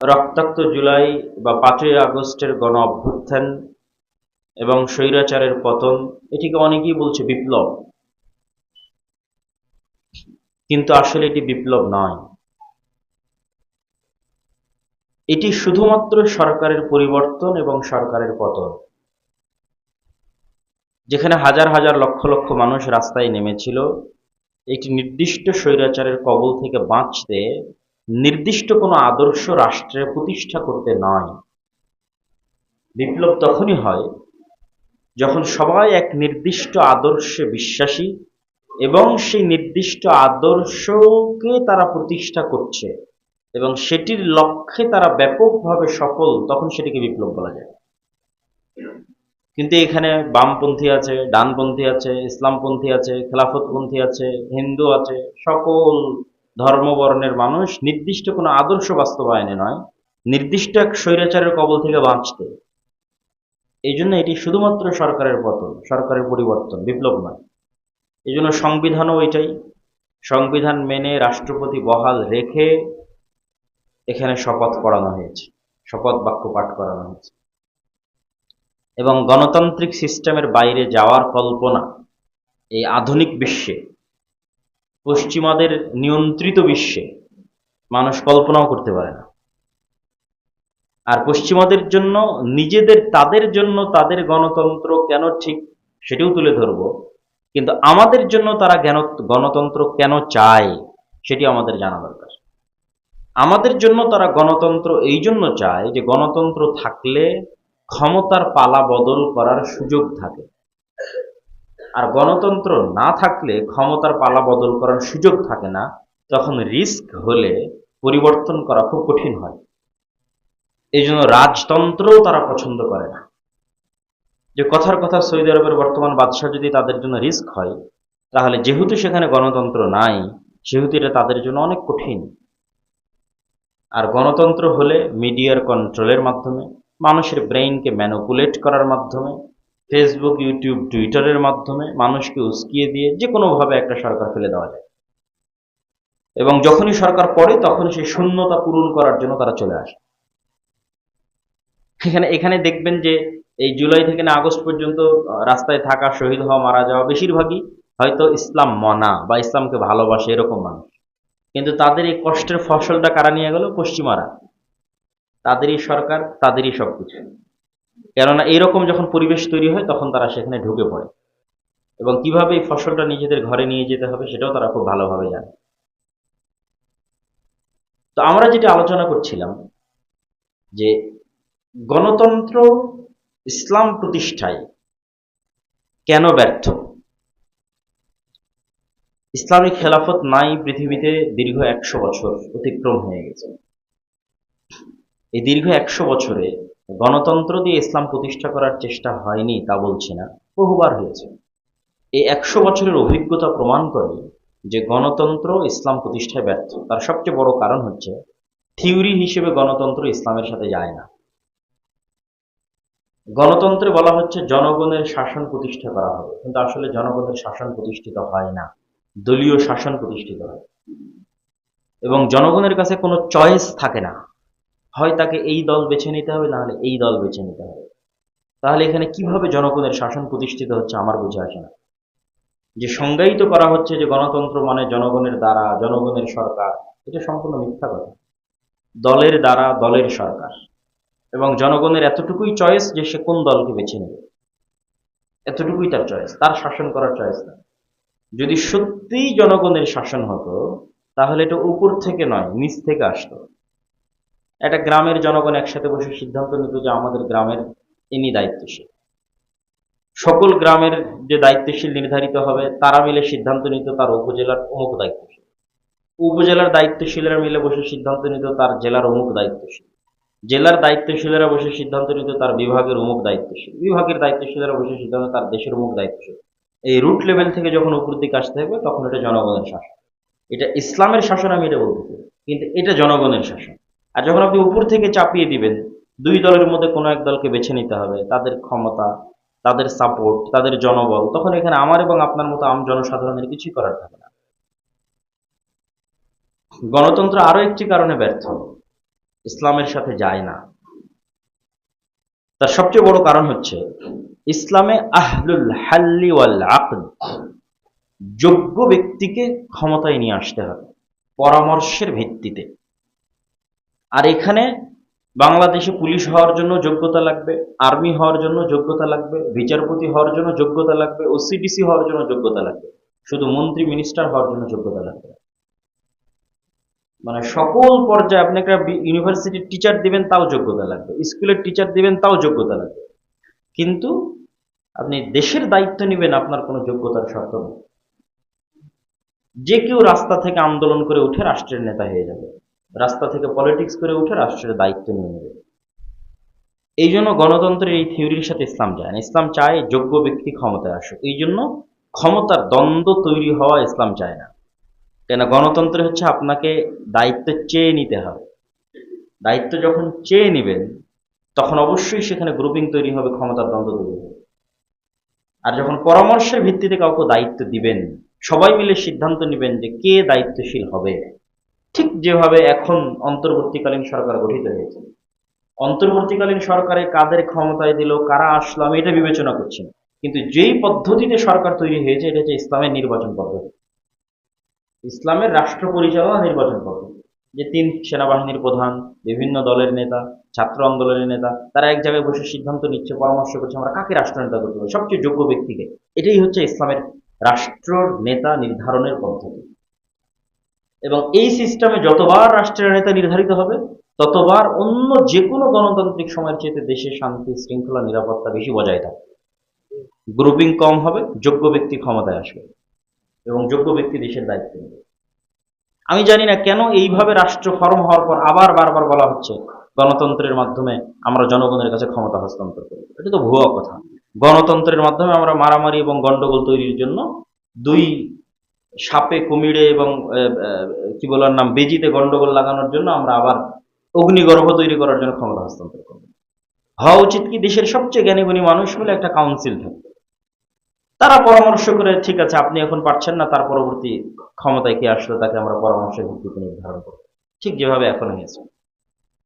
রক্তাক্ত জুলাই বা পাঁচই আগস্টের গণ অভ্যুত্থান এবং স্বৈরাচারের পতন, এটিকে অনেকেই বলছে বিপ্লব। কিন্তু আসলে এটি বিপ্লব নয়। এটি শুধুমাত্র সরকারের পরিবর্তন এবং সরকারের পতন। যেখানে হাজার হাজার লক্ষ লক্ষ মানুষ রাস্তায় নেমেছিল, একটি নির্দিষ্ট স্বৈরাচারের কবল থেকে বাঁচতে নির্দিষ্ট কোনো আদর্শ রাষ্ট্রের প্রতিষ্ঠা করতে নয়। বিপ্লব তখনই হয় যখন সবাই এক নির্দিষ্ট আদর্শে বিশ্বাসী এবং সেই নির্দিষ্ট আদর্শকে তারা প্রতিষ্ঠা করছে এবং সেটির লক্ষ্যে তারা ব্যাপকভাবে সফল, তখন সেটিকে বিপ্লব বলা যায়। কিন্তু এখানে বামপন্থী আছে, ডানপন্থী আছে, ইসলামপন্থী আছে, খেলাফতপন্থী আছে, হিন্দু আছে, সকল ধর্মবর্ণের মানুষ নির্দিষ্ট কোনো আদর্শ বাস্তবায়নে নয়, নির্দিষ্ট এক স্বৈরাচারের কবল থেকে বাঁচতে। এই জন্য এটি শুধুমাত্র সরকারের পতন, সরকারের পরিবর্তন, বিপ্লব নয়। এই জন্য সংবিধানও এটাই। সংবিধান মেনে রাষ্ট্রপতি বহাল রেখে এখানে শপথ করানো হয়েছে, শপথ বাক্য পাঠ করানো হয়েছে। এবং গণতান্ত্রিক সিস্টেমের বাইরে যাওয়ার কল্পনা এই আধুনিক বিশ্বে পশ্চিমাদের নিয়ন্ত্রিত বিশ্বে মানুষ কল্পনাও করতে পারে না। আর পশ্চিমাদের জন্য, নিজেদের, তাদের জন্য তাদের গণতন্ত্র কেন ঠিক সেটিও তুলে ধরব। কিন্তু আমাদের জন্য তারা জ্ঞান গণতন্ত্র কেন চায় সেটি আমাদের জানা দরকার। আমাদের জন্য তারা গণতন্ত্র এই জন্য চায় যে গণতন্ত্র থাকলে ক্ষমতার পালা বদল করার সুযোগ থাকে। আর গণতন্ত্র না থাকলে ক্ষমতার পালা বদল করার সুযোগ থাকে না, তখন রিস্ক হলে পরিবর্তন করা খুব কঠিন হয়। এই জন্য রাজতন্ত্রও তারা পছন্দ করে না। যে কথার কথা সৌদি আরবের বর্তমান বাদশাহ যদি তাদের জন্য রিস্ক হয়, তাহলে যেহেতু সেখানে গণতন্ত্র নাই, সেহেতু এটা তাদের জন্য অনেক কঠিন। আর গণতন্ত্র হলে মিডিয়ার কন্ট্রোলের মাধ্যমে, মানুষের ব্রেইনকে ম্যানুপুলেট করার মাধ্যমে ফেসবুক ইউটিউব টুইটারের মাধ্যমে মানুষকে উস্কিয়ে দিয়ে যে কোনোভাবে একটা সরকার ফেলে দেওয়া যায়। এবং যখনই সরকার পড়ে তখন সেই শূন্যতা পূরণ করার জন্য তারা চলে আসে। এখানে এখানে দেখবেন যে এই জুলাই থেকে না আগস্ট পর্যন্ত রাস্তায় থাকা, শহীদ হওয়া, মারা যাওয়া বেশিরভাগই হয়তো ইসলাম মনা বা ইসলামকে ভালোবাসে এরকম মানুষ। কিন্তু তাদের এই কষ্টের ফসলটা কারা নিয়ে গেল? পশ্চিমারা। তাদেরই সরকার, তাদেরই সবকিছু। কেননা এইরকম যখন পরিবেশ তৈরি হয়, তখন তারা সেখানে ঢুকে পড়ে। এবং কীভাবে এই ফসলটা নিজেদের ঘরে নিয়ে যেতে হবে, সেটাও তারা খুব ভালোভাবে জানে। তো আমরা যেটা আলোচনা করছিলাম, যে গণতন্ত্র ইসলাম প্রতিষ্ঠায় কেন ব্যর্থ? ইসলামিক খেলাফত নাই পৃথিবীতে দীর্ঘ একশো বছর অতিক্রম হয়ে গেছে। এই দীর্ঘ একশো বছরে গণতন্ত্র দিয়ে ইসলাম প্রতিষ্ঠা করার চেষ্টা হয়নি তা বলছি না, বহুবার হয়েছে। এই একশো বছরের অভিজ্ঞতা প্রমাণ করে যে গণতন্ত্র ইসলাম প্রতিষ্ঠায় ব্যর্থ। তার সবচেয়ে বড় কারণ হচ্ছে থিওরি হিসেবে গণতন্ত্র ইসলামের সাথে যায় না। গণতন্ত্রে বলা হচ্ছে জনগণের শাসন প্রতিষ্ঠা করা হবে, কিন্তু আসলে জনগণের শাসন প্রতিষ্ঠিত হয় না, দলীয় শাসন প্রতিষ্ঠিত হয়। এবং জনগণের কাছে কোনো চয়েস থাকে না। হয় তাকে এই দল বেছে নিতে হবে নাহলে এই দল বেছে নিতে হবে। তাহলে এখানে কীভাবে জনগণের শাসন প্রতিষ্ঠিত হচ্ছে আমার বুঝে আসে না। যে সংজ্ঞায়িত করা হচ্ছে যে গণতন্ত্র মানে জনগণের দ্বারা, জনগণের সরকার, এটা সম্পূর্ণ মিথ্যা কথা। দলের দ্বারা, দলের সরকার। এবং জনগণের এতটুকুই চয়েস যে সে কোন দলকে বেছে নেবে। এতটুকুই তার চয়েস তার শাসন করার চয়েস না। যদি সত্যিই জনগণের শাসন হতো, তাহলে এটা উপর থেকে নয়, নিচ থেকে আসতো। একটা গ্রামের জনগণ একসাথে বসে সিদ্ধান্ত নিত যে আমাদের গ্রামের ইনি দায়িত্বশীল। সকল গ্রামের যে দায়িত্বশীল নির্ধারিত হবে, তারা মিলে সিদ্ধান্ত নিত তার উপজেলার অমুক দায়িত্বশীল। উপজেলার দায়িত্বশীলেরা মিলে বসে সিদ্ধান্ত নিত তার জেলার অমুক দায়িত্বশীল। জেলার দায়িত্বশীলেরা বসে সিদ্ধান্ত নিত তার বিভাগের অমুক দায়িত্বশীল। বিভাগের দায়িত্বশীলেরা বসে সিদ্ধান্ত তার দেশের অমুক দায়িত্বশীল। এই রুট লেভেল থেকে যখন উপর দিকে আসতে হবে তখন এটা জনগণের শাসন। এটা ইসলামের শাসন আমি এটা বলতেছি কিন্তু এটা জনগণের শাসন। আর যখন আপনি উপর থেকে চাপিয়ে দিবেন, দুই দলের মধ্যে কোনো এক দলকে বেছে নিতে হবে, তাদের ক্ষমতা, তাদের সাপোর্ট তাদের জনবল, তখন এখানে আমার এবং আপনার মতো আম জনসাধারণের কিছুই করার থাকে না। গণতন্ত্র আরও একটি কারণে ব্যর্থ, ইসলামের সাথে যায় না। তার সবচেয়ে বড় কারণ হচ্ছে, ইসলামে আহলুল হাল্লি ওয়াল আকদ যোগ্য ব্যক্তিকে ক্ষমতায় নিয়ে আসতে হবে, পরামর্শের ভিত্তিতে। আর এখানে বাংলাদেশে পুলিশ হওয়ার জন্য যোগ্যতা লাগবে, আর্মি হওয়ার জন্য যোগ্যতা লাগবে, বিচারপতি হওয়ার জন্য যোগ্যতা লাগবে ওসিডিসি হওয়ার জন্য যোগ্যতা লাগবে। শুধু মন্ত্রী মিনিস্টার হওয়ার জন্য যোগ্যতা লাগবে মানে সকল পর্যায়ে আপনি একটা ইউনিভার্সিটির টিচার দিবেন, তাও যোগ্যতা লাগবে। স্কুলের টিচার দিবেন, তাও যোগ্যতা লাগবে। কিন্তু আপনি দেশের দায়িত্ব নেবেন, আপনার কোনো যোগ্যতার শর্ত নেই। যে কেউ রাস্তা থেকে আন্দোলন করে উঠে রাষ্ট্রের নেতা হয়ে যাবে। রাস্তা থেকে পলিটিক্স করে উঠে রাষ্ট্রের দায়িত্ব নিয়ে নেবে। এই জন্য গণতন্ত্রের এই থিওরির সাথে ইসলাম যায় না। ইসলাম চায় যোগ্য ব্যক্তি ক্ষমতায় আসুক। এই জন্য ক্ষমতার দ্বন্দ্ব তৈরি হওয়া ইসলাম চায় না। কেন গণতন্ত্রে হচ্ছে আপনাকে দায়িত্ব চেয়ে নিতে হবে। দায়িত্ব যখন চেয়ে নেবেন, তখন অবশ্যই সেখানে গ্রুপিং তৈরি হবে, ক্ষমতার দ্বন্দ্ব তৈরি হবে। আর যখন পরামর্শের ভিত্তিতে কাউকে দায়িত্ব দিবেন, সবাই মিলে সিদ্ধান্ত নেবেন যে কে দায়িত্বশীল হবে। ঠিক যেভাবে এখন অন্তর্বর্তীকালীন সরকার গঠিত হয়েছে। অন্তর্বর্তীকালীন সরকারে কাদের ক্ষমতায় দিল, কারা আসলো, আমি এটা বিবেচনা করছি না। কিন্তু যেই পদ্ধতিতে সরকার তৈরি হয়েছে, এটা হচ্ছে ইসলামের নির্বাচন পদ্ধতি। ইসলামের রাষ্ট্র পরিচালনা নির্বাচন পদ্ধতি। যে তিন সেনাবাহিনীর প্রধান, বিভিন্ন দলের নেতা, ছাত্র আন্দোলনের নেতা, তারা এক জায়গায় বসে সিদ্ধান্ত নিচ্ছে, পরামর্শ করছে, আমরা কাকে রাষ্ট্রনেতা করতে হবে সবচেয়ে যোগ্য ব্যক্তিকে। এটাই হচ্ছে ইসলামের রাষ্ট্র নেতা নির্ধারণের পদ্ধতি। এবং এই সিস্টেমে যতবার রাষ্ট্রের নেতা নির্ধারিত হবে, ততবার অন্য যে কোনো গণতান্ত্রিক সময়ের চেয়ে দেশের শান্তি, শৃঙ্খলা, নিরাপত্তা বেশি বজায় থাকবে গ্রুপিং কম হবে, যোগ্য ব্যক্তি ক্ষমতায় আসবে এবং যোগ্য ব্যক্তি দেশের দায়িত্ব নেবে। আমি জানি না কেন এইভাবে রাষ্ট্র ফর্ম হওয়ার পর আবার বারবার বলা হচ্ছে, গণতন্ত্রের মাধ্যমে আমরা জনগণের কাছে ক্ষমতা হস্তান্তর করি এটা তো ভুয়া কথা। গণতন্ত্রের মাধ্যমে আমরা মারামারি এবং গন্ডগোল তৈরির জন্য দুই সাপে, কুমিরে এবং কি বলার নাম, বেজিতে গন্ডগোল লাগানোর জন্য আমরা আবার অগ্নিগর্ভ তৈরি করার জন্য ক্ষমতা হস্তান্তর করব। হওয়া উচিত কি দেশের সবচেয়ে জ্ঞানীগুণী মানুষ মিলে একটা কাউন্সিল থাকবে। তারা পরামর্শ করে, ঠিক আছে, আপনি এখন পারছেন না, তার পরবর্তী ক্ষমতায় কি আসলো, তাকে আমরা পরামর্শের ভিত্তিতে নির্ধারণ করব। ঠিক যেভাবে এখন হয়েছে।